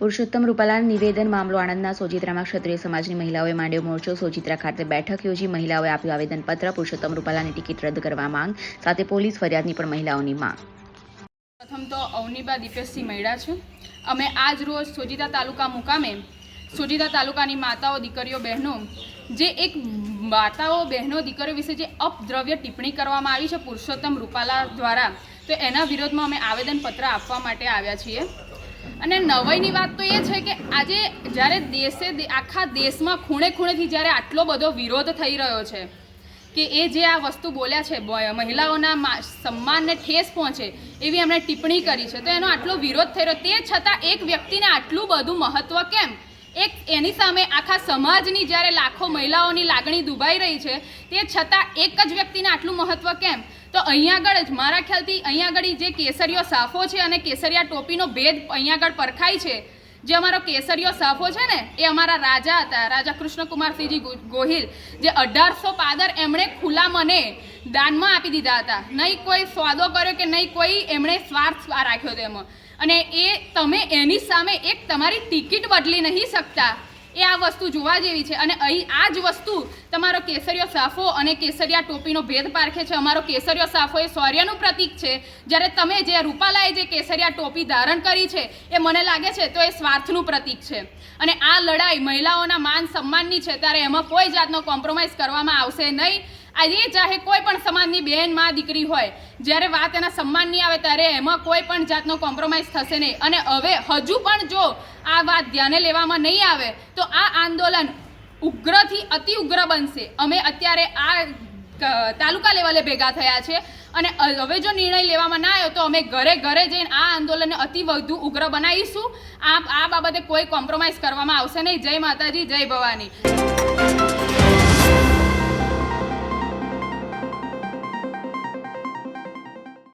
પુરુષોત્તમ રૂપાલાના નિવેદન મામલો આણંદના સોજિત્રામાં ક્ષત્રિય સમાજની મહિલાઓએ માંડ્યો મોરચો. સોજિત્રા ખાતે બેઠક યોજી મહિલાઓએ આપ્યું આવેદનપત્ર. પુરુષોત્તમ રૂપાલાની ટિકિટ રદ કરવા માંગ. સાથે પોલીસ ફરિયાદની પણ મહિલાઓની માંગ. પ્રથમ તો અવનીબા દીપેશસિંહ મૈડા છું. અમે આજ રોજ સોજિતા તાલુકા મુકામે સોજિતા તાલુકાની માતાઓ, દીકરીઓ, બહેનો, જે એક માતાઓ, બહેનો, દીકરીઓ વિશે જે અપદ્રવ્ય ટિપ્પણી કરવામાં આવી છે પુરુષોત્તમ રૂપાલા દ્વારા, તો એના વિરોધમાં અમે આવેદનપત્ર આપવા માટે આવ્યા છીએ. અને નવાઈની વાત તો એ છે કે આજે જ્યારે દેશે આખા દેશમાં ખૂણે ખૂણેથી જ્યારે આટલો બધો વિરોધ થઈ રહ્યો છે, કે એ જે આ વસ્તુ બોલ્યા છે મહિલાઓના સન્માનને ઠેસ પહોંચે એવી એમણે ટિપ્પણી કરી છે, તો એનો આટલો વિરોધ થઈ રહ્યો. તે છતાં એક વ્યક્તિને આટલું બધું મહત્ત્વ કેમ? એક એની સામે આખા સમાજની જ્યારે લાખો મહિલાઓની લાગણી દુભાઈ રહી છે, તે છતાં એક જ વ્યક્તિને આટલું મહત્ત્વ કેમ? તો અહીંયા આગળ જ, મારા ખ્યાલથી અહીંયા આગળ જે કેસરીયો સાફો છે અને કેસરિયા ટોપીનો ભેદ અહીંયા આગળ પરખાય છે, જે અમારો કેસરીયો સાફો છે ને, એ અમારા રાજા હતા, રાજા કૃષ્ણકુમારસિંહજી ગોહિલ, જે અઢારસો પાદર એમણે ખુલ્લા મને દાનમાં આપી દીધા હતા. નહીં કોઈ સ્વાદો કર્યો કે નહીં કોઈ, એમણે સ્વાર્થ રાખ્યો તેમાં અને એ તમે એની સામે એક તમારી ટિકિટ બદલી નહીં શકતા. એ આ વસ્તુ જોવા જેવી છે. અને અહીં આ જ વસ્તુ તમારો કેસરિયો સાફો અને કેસરિયા ટોપીનો ભેદ પારખે છે. અમારો કેસરિયો સાફો એ શૌર્યનું પ્રતીક છે. જ્યારે તમે જે રૂપાલાએ જે કેસરિયા ટોપી ધારણ કરી છે, એ મને લાગે છે તો એ સ્વાર્થનું પ્રતીક છે. અને આ લડાઈ મહિલાઓના માન સન્માનની છે, ત્યારે એમાં કોઈ જાતનો કોમ્પ્રોમાઇઝ કરવામાં આવશે નહીં. આજે ચાહે કોઈ પણ સમાજની બહેનમાં, દીકરી હોય, જ્યારે વાત એના સન્માનની આવે, ત્યારે એમાં કોઈ પણ જાતનો કોમ્પ્રોમાઇઝ થશે નહીં. અને હવે હજુ પણ જો આ વાત ધ્યાને લેવામાં નહીં આવે તો આ આંદોલન ઉગ્રથી અતિ ઉગ્ર બનશે. અમે અત્યારે આ તાલુકા લેવલે ભેગા થયા છે અને હવે જો નિર્ણય લેવામાં ના આવ્યો તો અમે ઘરે ઘરે જઈને આ આંદોલનને અતિ વધુ ઉગ્ર બનાવીશું. આ આ બાબતે કોઈ કોમ્પ્રોમાઇઝ કરવામાં આવશે નહીં. જય માતાજી, જય ભવાની.